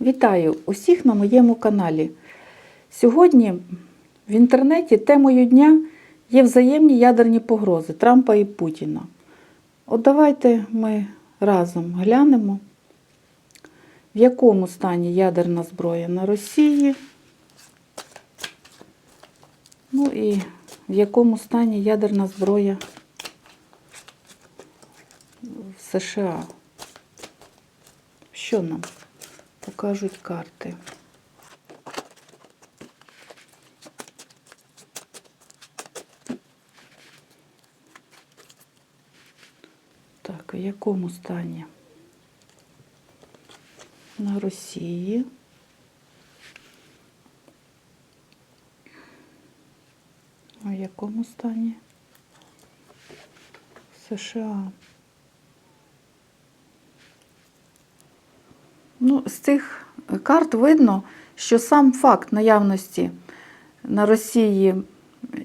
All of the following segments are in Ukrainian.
Вітаю усіх на моєму каналі. Сьогодні в інтернеті темою дня є взаємні ядерні погрози Трампа і Путіна. От давайте ми разом глянемо, в якому стані ядерна зброя на Росії, ну і в якому стані ядерна зброя в США. Що нам покажуть карти? Так, в якому стані? На Росії. В якому стані? США. Ну, з цих карт видно, що сам факт наявності на Росії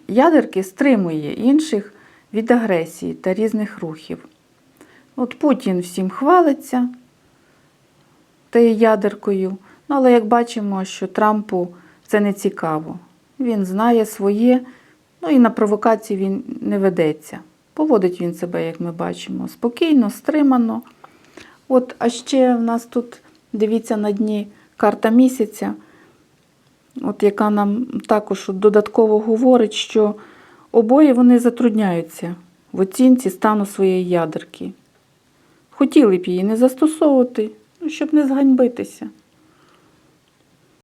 ядерки стримує інших від агресії та різних рухів. От Путін всім хвалиться тією ядеркою, ну, але як бачимо, що Трампу це не цікаво. Він знає своє, ну і на провокації він не ведеться. Поводить він себе, як ми бачимо, спокійно, стримано. От, а ще в нас тут, дивіться на дні карта місяця, от яка нам також додатково говорить, що обоє вони затрудняються в оцінці стану своєї ядерки. Хотіли б її не застосовувати, ну, щоб не зганьбитися.